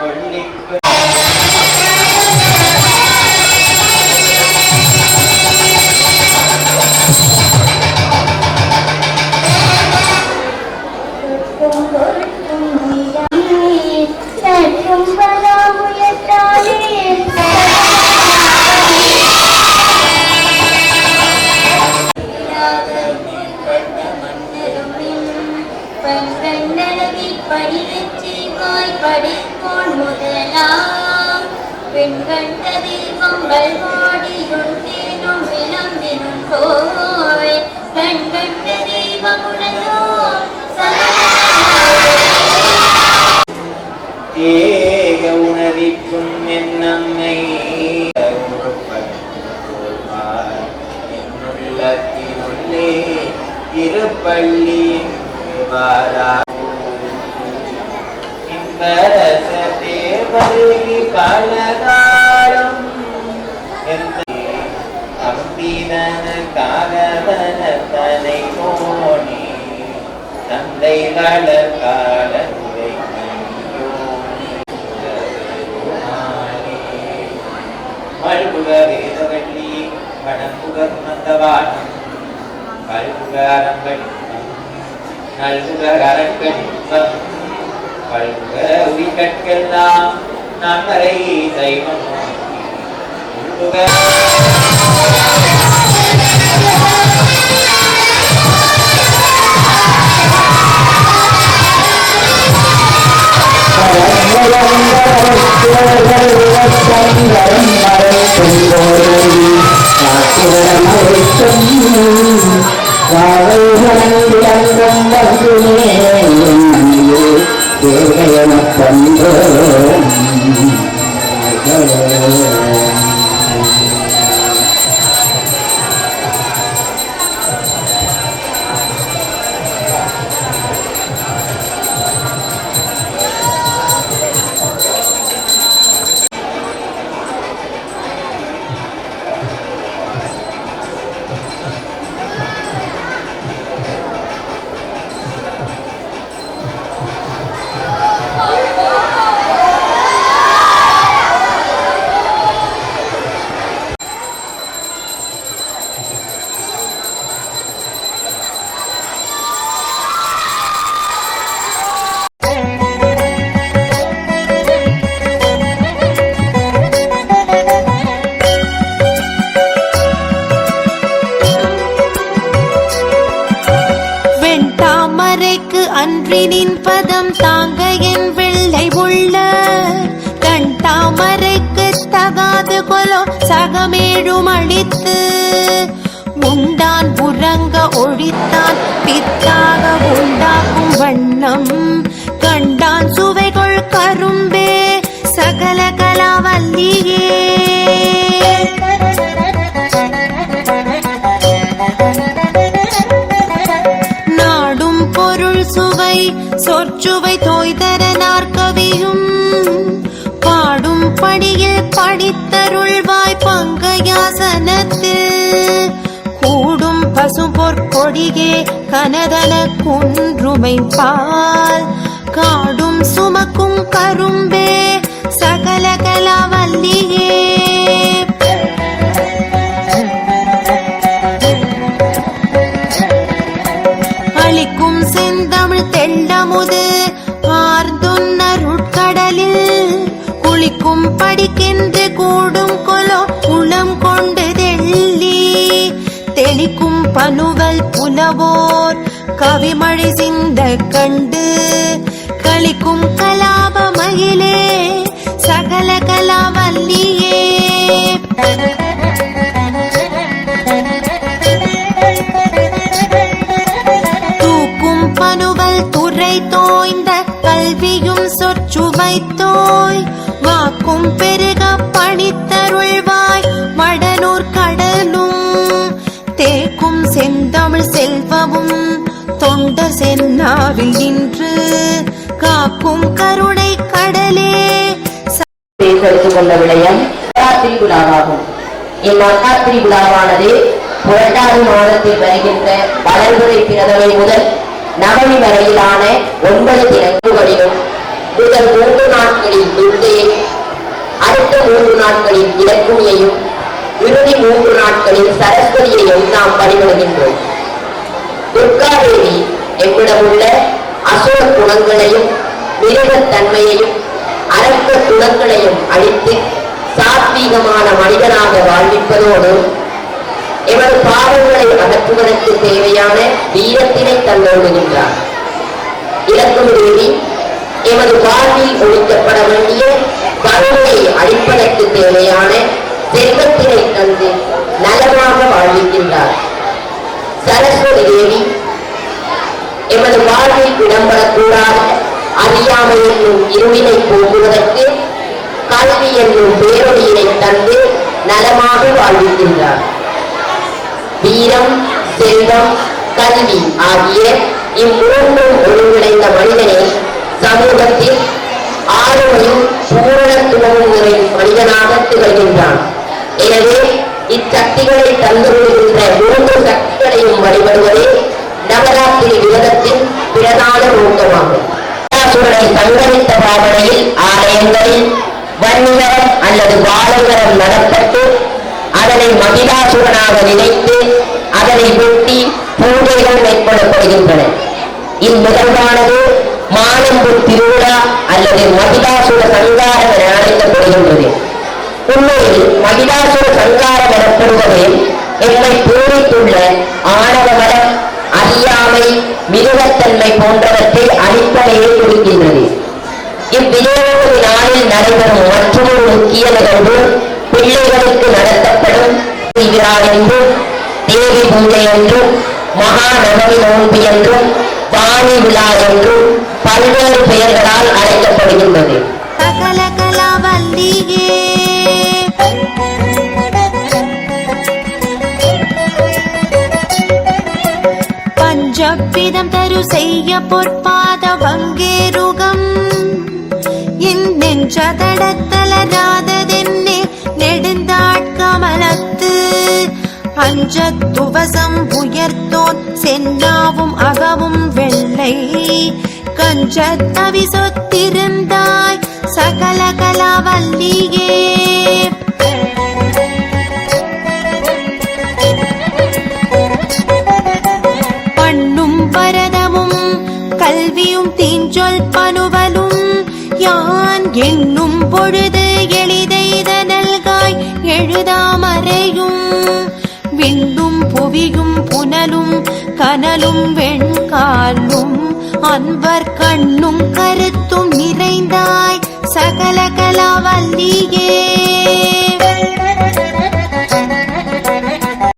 Orh? பெண் கண்ட தெய்வம் வல்வாடியுள் தேனும் விளம்பினும் கண் கண்ட ஏக உணரிக்கும் என்னம்மை என்னுள்ளத்தினுள்ளே திருப்பள்ளியின் வாரா இன்பரச பலகாலம். அம்பிதன காலவன தனை கோணி தந்தை வளர்கால துறை மழுகுக வேதவள்ளி வடம்புக மந்தவானம். கல்புக அரங்கள் நல்குக அரங்கன் பல்குக உயிர்கட்கெல்லாம் நம்மரை சைவம் உள்குக உலகமேழும் அழித்து உண்டான் உறங்க ஒழித்தான் பித்தாக உண்டாக்கும் வண்ணம். படியில் படித்தருள்வாய் பங்கயாசனத்தில் கூடும் பசும் பொற்கொடியே கனதன குன்றுமை பால் காடும் சுமக்கும் கரும்பே குளிக்கும் படிக்கென்று கூடும் கொலோ உளம் கொண்டு தெள்ளி. தெளிக்கும் பனுவல் புலவோர் கவிமழை சிந்த கண்டு சென்னாவில் நின்று காக்கும் கருணை கடலே. கொண்ட விடயம் நவராத்திரி விழாவாகும் இந்நவராத்திரி விழாவானது புரட்டாதி மாதத்தில் வருகின்ற வளர்புரை பிரதமை முதல் நவமி வரையிலான ஒன்பது தினங்களிலும் முதல் மூன்று நாட்களில் துர்க்கையையும் அடுத்த மூன்று நாட்களில் இலக்குமியையும் இறுதி மூன்று நாட்களில் சரஸ்வதியையும் நாம் வழிபடுகின்றோம். துர்காதேவி அசுர குணங்களையும் மிருகத்தன்மையையும் அரக்க குணங்களையும் அழித்து சாத்வீகமான மனிதனாக வாழ்விப்பதோடு எமது பாவங்களை அகற்றுவதற்கு தேவையான வீரத்தினை தந்தோடுகின்றார் இறக்கும் தேவி எமது வாழ்வில் ஒழிக்கப்பட வேண்டிய வறுமையை அழிப்பதற்கு தேவையான செல்வத்தினை தந்து நலமாக வாழ்விக்கின்றார். சரஸ்வதி தேவி எமது வாழ்வில் இடம்பெறக்கூடாத அறியாமை என்னும் இருவினை போக்குவதற்கு கல்வி என்னும் பேரொழியினை தந்து நலமாக வாழ்விக்கின்றார். வீரம் செல்வம் கல்வி ஆகிய இம்மூன்றும் ஒருங்கிணைந்த மனிதனை சமூகத்தில் ஆளுமையும் பூரணத்துவமும் நிறை மனிதனாக திகழ்கின்றான். எனவே இச்சக்திகளை தந்துவிடுகின்ற மூன்று சக்திகளையும் வழிபடுவதே நவராத்திரி விரதத்தின் பிரதான நோக்கமாகும் சூழலை சங்கரித்த பாவனையில் ஆலயங்களில் வன்னிகரம் அல்லது பாலங்கரம் நடத்தப்பட்டு அதனை மகிழாசுரனாக நினைத்து அதனை ஒட்டி பூஜைகள் மேற்கொள்ளப்படுகின்றன. இந்நிகழ்வானது மானம்பு திருவிழா அல்லது மகிழாசுர சங்காரம் என அழைக்கப்படுகின்றது. உண்மையில் மகிழாசுர சங்காரம் எனப்படுவது எம்மை பூரித்துள்ள ஆணவ ஆணவமலம் அறியாமை மிருகத்தன்மை போன்றவற்றை அடிப்படையை குறிக்கின்றது இவ்விஜயோதி நாளில் நடைபெறும் மற்றொரு முக்கிய நிகழ்வு பிள்ளைகளுக்கு நடத்தப்படும் விழா என்றும் தேவி பூஜை என்றும் மகாநவமி நோன்பு என்றும் வாணி விழா என்றும் பல்வேறு பெயர்களால் அழைக்கப்படுகின்றது. பஞ்சபிதம் தரு செய்ய பொற்பாத வங்கேருகம். என் நெஞ்சதடத்தலராததென்னே நெடுந்தாட்கமலத்து அஞ்சத் துவசம் உயர்த்தோன் சென்னாவும் அகவும் வெள்ளை. கஞ்சத்தவி சொத்திருந்தாய் சகல கலாவல்லியே என்னும் எண்ணும் பொழுது எளிதைதனல்காய் எழுதாமறையும் விண்ணும் புவியும் புனலும் கனலும் வெண்காலும் அன்ப